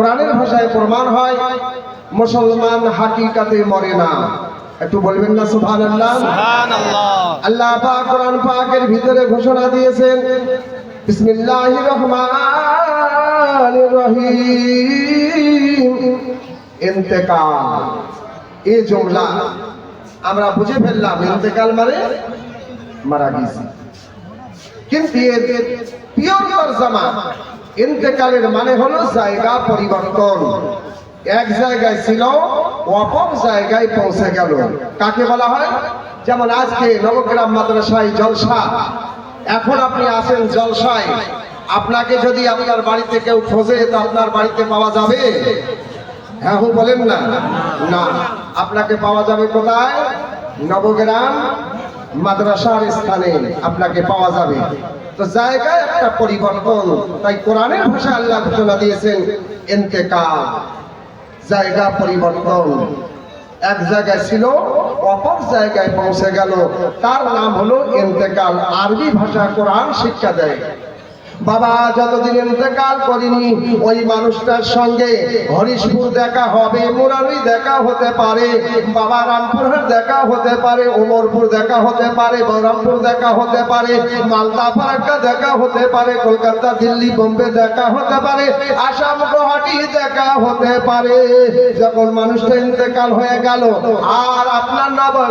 কোরআনের ভাষায় প্রমাণ হয় মুসলমান হাকিকাতে মরে না। একটু বলবেন না সুবহানাল্লাহ? সুবহানাল্লাহ। আল্লাহ পাক কোরআন পাকের ভিতরে ঘোষণা দিয়েছেন বিসমিল্লাহির রহমানির রহিম। ইন্তেকাল। এই জমলা আমরা বুঝে ফেললাম ইন্তেকাল মানে মারা গেছি। কিন্তু এর পিওর তরজমা ইন্তেকালের মানে হলো জায়গা পরিবর্তন। এক জায়গায় ছিল, অপর জায়গায় পৌঁছে গেল। কাকে বলা হয়? যেমন আজকে নবগ্রাম মাদ্রাসায় জলসা। এখন আপনি আসেন জলসায়। আপনাকে যদি আপনার বাড়িতে কেউ খোঁজে, তো আপনার বাড়িতে পাওয়া যাবে? হ্যাঁ হু, বলেন না। না। আপনাকে পাওয়া যাবে কোথায়? নবগ্রাম মাদ্রাসার স্থানে আপনাকে পাওয়া যাবে। তো জায়গায় একটা পরিবর্তন। তাই কোরআনের ভাষা আল্লাহ ঘোষণা দিয়েছেন এন্তেকাল জায়গা পরিবর্তন। এক জায়গায় ছিল, অপর জায়গায় পৌঁছে গেল। তার নাম হলো এন্তেকাল আরবি ভাষা কোরআন শিক্ষা দেয়। বাবা, যতদিন ইন্তেকাল করিনি, ওই মানুষটার সঙ্গে হরিশপুর দেখা হবে মুরারি দেখা হতে পারে, বাবা রামপুরহাট দেখা হতে পারে, ওমরপুর দেখা হতে পারে, বহরমপুর দেখা হতে পারে, মালদা ফারাক্কা দেখা হতে পারে, কলকাতা দিল্লি বোম্বে দেখা হতে পারে, আসাম গুয়াহাটি দেখা হতে পারে। যখন মানুষটা ইন্তেকাল হয়ে গেল, আর আপনার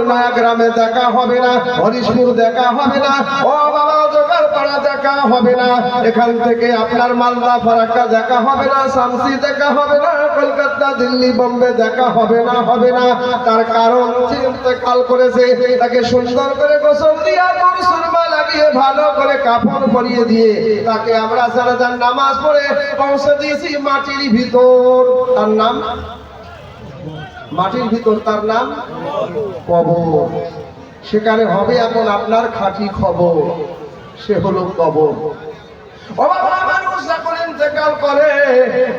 নয়া গ্রামে দেখা হবে না, হরিশপুর দেখা হবে না, ও বাবা জোগাড় পাড়া দেখা হবে না এখান থেকে আপনার মালদা ফারাক্কা দেখা হবে না, শামসি দেখা হবে না, কলকাতা, দিল্লি, বোম্বে দেখা হবে না হবে না। তার কারণ ইন্তেকাল করেছে, তাকে সুন্দর করে গোসল দিয়া সুরমা লাগিয়ে, ভালো করে কাপড় পরিয়ে দিয়ে, তাকে আমরা সারা যান নামাজ পড়ে পৌঁছে দিয়েছি মাটির ভিতর। তার নাম? মাটির ভিতর তার নাম? কবর। সেখানে হবে এখন আপনার খাঁটি খবর, সে হলো কবর।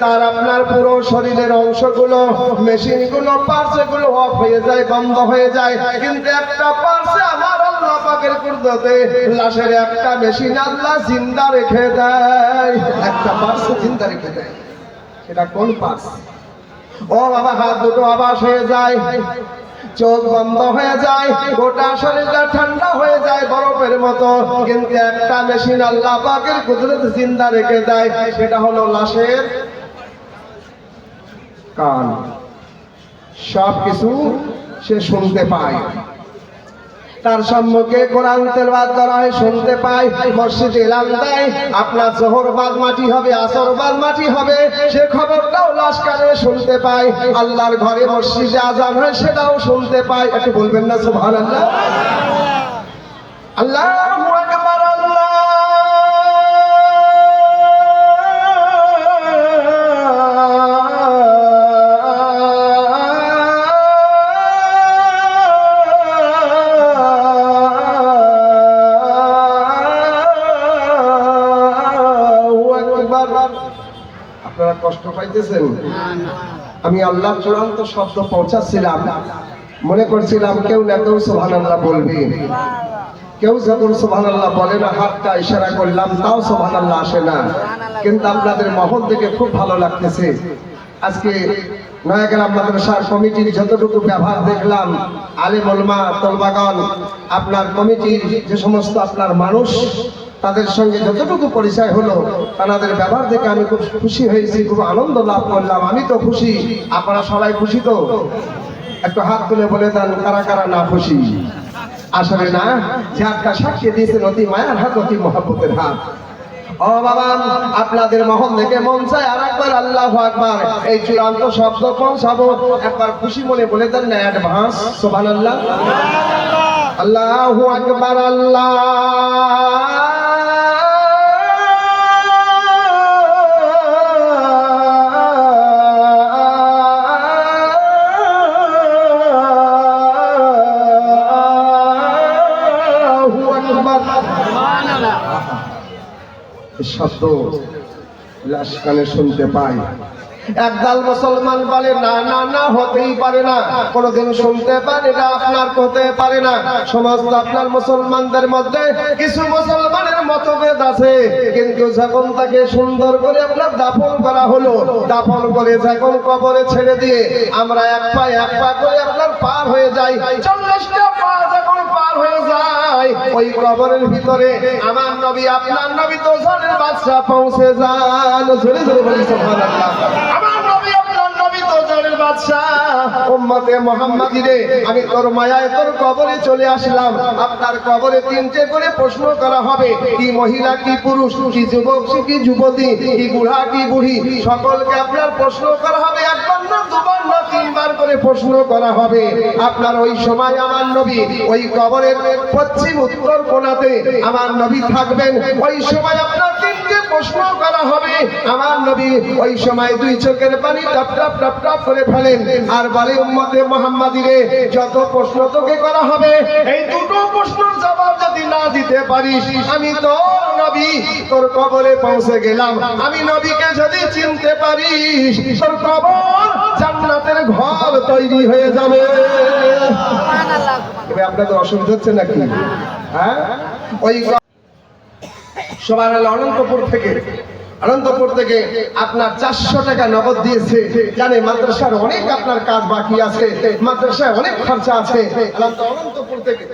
তার আপনার পুরো শরীরের অংশগুলো মেশিনগুলো পার্সে গুলো অফ হয়ে যায়, বন্ধ হয়ে যায়। কিন্তু একটা পার্সে আমার আল্লাহ পাকের কুদরতে, লাশের একটা মেশিন আল্লাহ জিন্দা রেখে দেয়। একটা পার্সে জিন্দা রেখে দেয়। সেটা কোন পার্স ও বাবা, হাত দুটো আবাস হয়ে যায়। চোখ বন্ধ হয়ে যায়, গোটা শরীরটা ঠান্ডা হয়ে যায় বরফের মতো। কিন্তু একটা মেশিন আল্লাহ পাকের কুদরত জিন্দা রেখে দেয়, সেটা হলো লাশের কান। সব কিছু সে শুনতে পায়। তার সম্মুখে কোরআন তেলবাদ করা হয়, শুনতে পাই মসজিদ এলাম দেয়, আপনার জোহর বাদ মাটি হবে, আসর বাদ মাটি হবে, সে খবরটাও লাশ শুনতে পাই আল্লাহর ঘরে মসজিদে আজান হয়, সেটাও শুনতে পাই একটু বলবেন না, সুবহানাল্লাহ? আল্লাহ! কষ্ট পাইতেছেন? আমি আল্লাহ চূড়ান্ত শব্দ পৌঁছাচ্ছিলাম। মনে করছিলাম, কেউ না কেউ সোহান আল্লাহ বলবে। কেউ যখন সোহান আল্লাহ বলে না, হাতটা ইশারা করলাম, তাও সোহান আল্লাহ আসে না। কিন্তু আপনাদের মহল থেকে খুব ভালো লাগতেছে। আজকে নয়াগ্রাম মাদ্রাসার কমিটির যতটুকু ব্যবহার দেখলাম আলিম ওলমা তলবাগন, আপনার কমিটির যে সমস্ত আপনার মানুষ তাদের সঙ্গে যতটুকু পরিচয় হলো, তাদের ব্যবহার দেখে আমি খুব খুশি হয়েছি, খুব আনন্দ লাভ করলাম। আমি তো খুশি। আপনারা সবাই খুশি তো? একটু হাত তুলে বলে দেন, কারা কারা না খুশি? আসলে না যে হাতটা সাক্ষী দিয়েছেন অতি মায়ার হাত, অতি মহাব্বতের হাত। ও বাবা, আপনাদের মহল থেকে মন চায় আর একবার আল্লাহ আকবার। এই চূড়ান্ত শব্দ পৌঁছাবো। একবার খুশি মনে বলে দেন না অ্যাডভান্স সোভান আল্লাহ আল্লাহু আকবার, আল্লাহু। শব্দ লাশ কানে শুনতে পাই। একদল মুসলমান বলে, না না না, হতেই পারে না। কোনোদিন শুনতে পারে না, আপনার হতে পারে না। সমস্ত আপনার মুসলমানদের মধ্যে কিছু মুসলমানের মতভেদ আছে। কিন্তু যখন তাকে সুন্দর করে আপনার দাফন করা হলো, দাফন করে যখন কবরে ছেড়ে দিয়ে আমরা এক পা এক পা করে আপনার পার হয়ে যাই, চল্লিশটা পা যখন পার হয়ে যায়। ওই কবরের ভিতরে আমার নবী, আপনার নবী তো জানের বাদশা পৌঁছে যান। জোরে জোরে বলি আপনার আমি তোর মায়ায় তোর কবরে চলে আসলাম। আপনার কবরে তিনটে করে প্রশ্ন করা হবে। কি মহিলা, কি পুরুষ, কি যুবক কি যুবতী, কি বুড়া, কি বুড়ি? সকলকে আপনার প্রশ্ন করা হবে। একবার না দুবার তিনবার করে প্রশ্ন করা হবে, আপনার ওই সময় আমার নবী, ওই কবরের পশ্চিম উত্তর কোণাতে আমার নবী থাকবেন, ওই সময় আপনার তিনটে প্রশ্ন করা হবে, আমার নবী ওই সময় দুই চোখের পানি টপ টপ করে ফেলেন, আর বলে, উম্মতে মোহাম্মদী রে যত প্রশ্ন তোকে করা হবে, এই দুটো প্রশ্নের জবাব যদি না দিতে পারিস, আমি তো নবী, তোর কবরে পৌঁছে গেলাম, আমি নবীকে যদি চিনতে পারিস, তোর কবর জান্নাতের ঘর তৈরি হয়ে যাবে। এবার আপনাদের অসুবিধা হচ্ছে নাকি? হ্যাঁ? ওই সবার অনন্তপুর থেকে অনন্তপুর থেকে আপনার চারশো টাকা নগদ দিয়েছে। জানে মাদ্রাসার অনেক আপনার কাজ বাকি আছে মাদ্রাসায় অনেক খরচা আছে। অনন্তপুর থেকে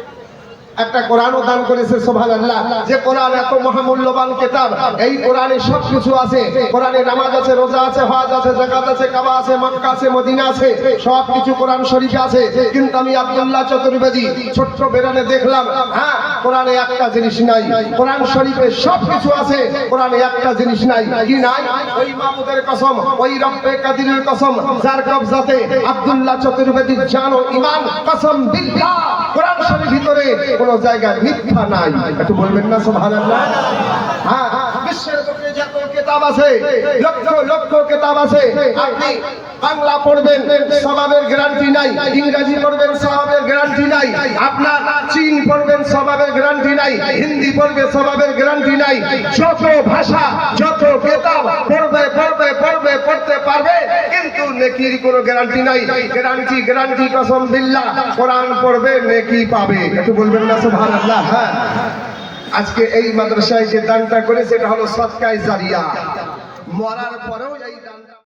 একটা কোরআনও দান করেছে সোভান আল্লাহ যে কোরআন এত মহামূল্যবান কেতাব, এই কোরআনে সব কিছু আছে। কোরআনে নামাজ আছে, রোজা আছে, হজ আছে জাকাত আছে, কাবা আছে, মক্কা আছে, মদিনা আছে, সব কিছু কোরআন শরীফে আছে। কিন্তু আমি আব্দুল্লাহ চতুর্বেদী, ছোট্ট বেরানে দেখলাম হ্যাঁ কোরআনে একটা জিনিস নাই। কোরআন শরীফে সব কিছু আছে, কোরআনে একটা জিনিস নাই। কি নাই? ওই মাহমুদের কসম, ওই রব্বে কাদিরের কসম, যার কবজাতে আব্দুল্লাহ চতুর্বেদীর জানো ইমান কসম বিল্লাহ। কোরআন শরীফের ভিতরে কোন জায়গায় মিথ্যা নাই। একটু বলবেন না সোভান হ্যাঁ বিশ্বের যত কিতাব আছে, লক্ষ লক্ষ কিতাব আছে। আপনি বাংলা পড়বেন, স্বভাবের গ্যারান্টি নাই। ইংরেজি পড়বেন, স্বভাবের গ্যারান্টি নাই। আপনার চীন পড়বেন, স্বভাবের গ্যারান্টি নাই। হিন্দি পড়বে, স্বভাবের গ্যারান্টি নাই। যত ভাষা, যত কেতাব পড়বে পড়বে পড়বে, পড়তে পারবে, কিন্তু নেকির কোনো গ্যারান্টি নাই। গ্যারান্টি গ্যারান্টি কসম বিল্লাহ, কোরআন পড়বে, নেকি পাবে। একটু বলবেন না সুবহানাল্লাহ? হ্যাঁ। আজকে এই মাদ্রাসায় যে দানটা করেছে এটা হলো সৎকায় জারিয়া। মরার পরেও এই